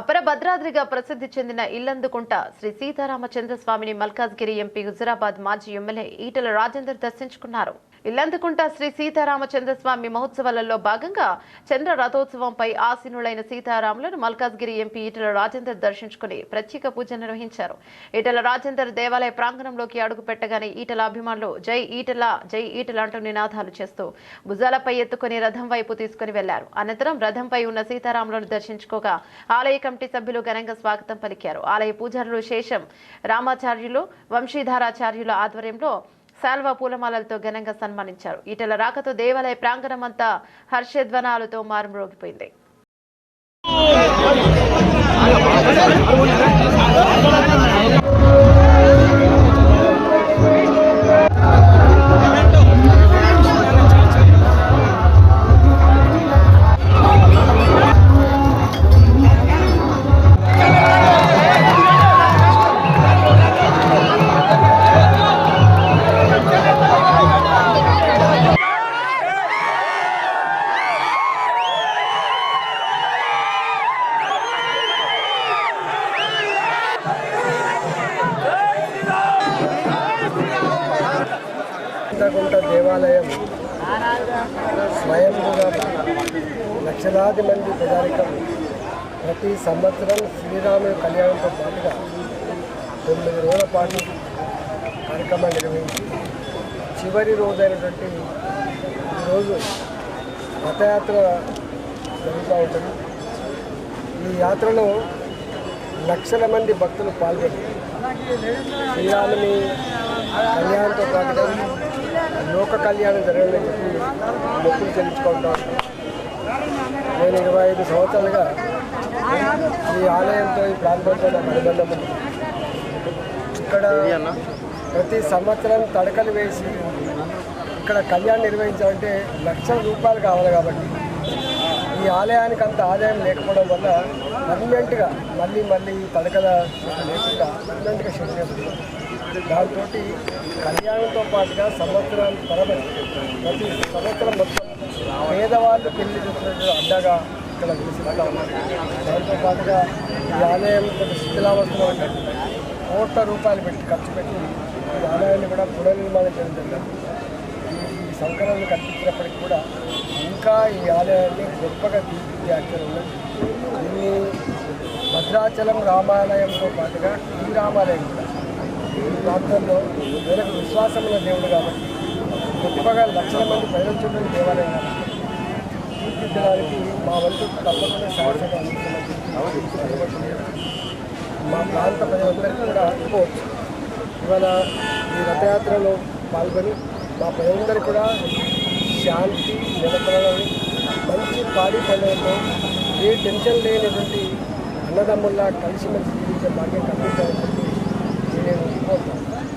అపర భద్రాద్రిగా ప్రసిద్ధి చెందిన ఇల్లందుకుంట శ్రీ సీతారామచంద్ర స్వామిని మల్కాజ్గిరి ఎంపీ హుజురాబాద్ మాజీ ఎమ్మెల్యే ఈటల రాజేందర్ దర్శించుకున్నారు. ఇల్లందుకుంట శ్రీ సీతారామచంద్ర స్వామి మహోత్సవాలలో భాగంగా చంద్ర రథోత్సవంపై ఆసీనులైన సీతారాములను మల్కాజ్గిరి ఎంపీ ఈటల రాజేందర్ దర్శించుకుని ప్రత్యేక పూజ నిర్వహించారు. ఈటల రాజేందర్ దేవాలయ ప్రాంగణంలోకి అడుగు పెట్టగానే ఈటల అభిమానులు జై ఈటల జై ఈటల అంటూ నినాదాలు చేస్తూ భుజాలపై ఎత్తుకుని రథం వైపు తీసుకుని వెళ్ళారు. అనంతరం రథంపై ఉన్న సీతారాములను దర్శించుకోగా ఆలయ కమిటీ సభ్యులు ఘనంగా స్వాగతం పలికారు. ఆలయ పూజారులు శేషం రామాచార్యులు వంశీధారాచార్యుల ఆధ్వర్యంలో శాల్వా పూలమాలలతో ఘనంగా సన్మానించారు. ఈటల రాకతో దేవాలయ ప్రాంగణం అంతా హర్షధ్వనాలతో మారుమ్రోగిపోయింది. చింతకుంట దేవాలయం స్వయంగా లక్షలాది మంది ప్రజానికం ప్రతి సంవత్సరం శ్రీరాముని కళ్యాణంతో పాటుగా తొమ్మిది రోజుల పాటు కార్యక్రమాలు నిర్వహించి చివరి రోజైనటువంటి ఈరోజు రథయాత్ర జరుగుతూ ఉంటుంది. ఈ యాత్రలో లక్షల మంది భక్తులు పాల్గొని శ్రీరాముని ఒక్క కళ్యాణం జరగాలని చెప్పి మొక్కులు చెల్లించుకుంటా నేను ఇరవై ఐదు సంవత్సరాలుగా ఈ ఆలయంతో ఈ ప్రాంతంతో నాకు అనుబంధం ఉంది. ఇక్కడ ప్రతి సంవత్సరం తడకలు వేసి ఇక్కడ కళ్యాణం నిర్వహించాలంటే లక్షల రూపాయలు కావాలి కాబట్టి ఈ ఆలయానికి అంత ఆదాయం లేకపోవడం వల్ల పర్మనెంట్గా మళ్ళీ మళ్ళీ తడకల లేకుండా పర్మనెంట్గా షెడ్ చేస్తున్నాం దాంతో కళ్యాణంతో పాటుగా సంవత్సరాల తరబడి ప్రతి సంవత్సరం మొత్తం పేదవాళ్ళు పెళ్ళి చూసినట్టు అడ్డగా ఇక్కడ విలుసుకుంటా ఉన్నారు దాంతో పాటుగా ఈ ఆలయం కొంత శిథిలావస్థలో ఉంటుంది కోట్ల రూపాయలు పెట్టి ఖర్చు పెట్టి ఈ ఆలయాన్ని కూడా పునర్నిర్మాణం చేయడం జరిగింది. ఈ సంకలనం కల్పించినప్పటికీ కూడా ఇంకా ఈ ఆలయాన్ని గొప్పగా తీర్చిదిద్దే ఉన్నది దీన్ని భద్రాచలం రామాలయంతో పాటుగా ఈ రామాలయం కూడా. ఈ ప్రాంతంలో వీళ్ళకు విశ్వాసమైన దేవుడు కాబట్టి గొప్పగా లక్షల మంది ప్రజలు చూడని దేవాలయం కాబట్టి తీర్చిదిద్దడానికి మా వంతు తప్పకుండా సహాయం అందిస్తున్నాం మా ప్రాంత ప్రజలందరికీ కూడా అనుకోవచ్చు ఇవాళ ఈ రథయాత్రలో పాల్గొని మా ప్రజలందరికీ కూడా శాంతి నెలకొలని మంచి పాడి పండుగతో ఏ టెన్షన్ లేనటువంటి అన్నదమ్ముల్లా కలిసిమెలిసి జీవించే భాగ్యం కల్పించాలని చెప్పి నేను కోరుతాను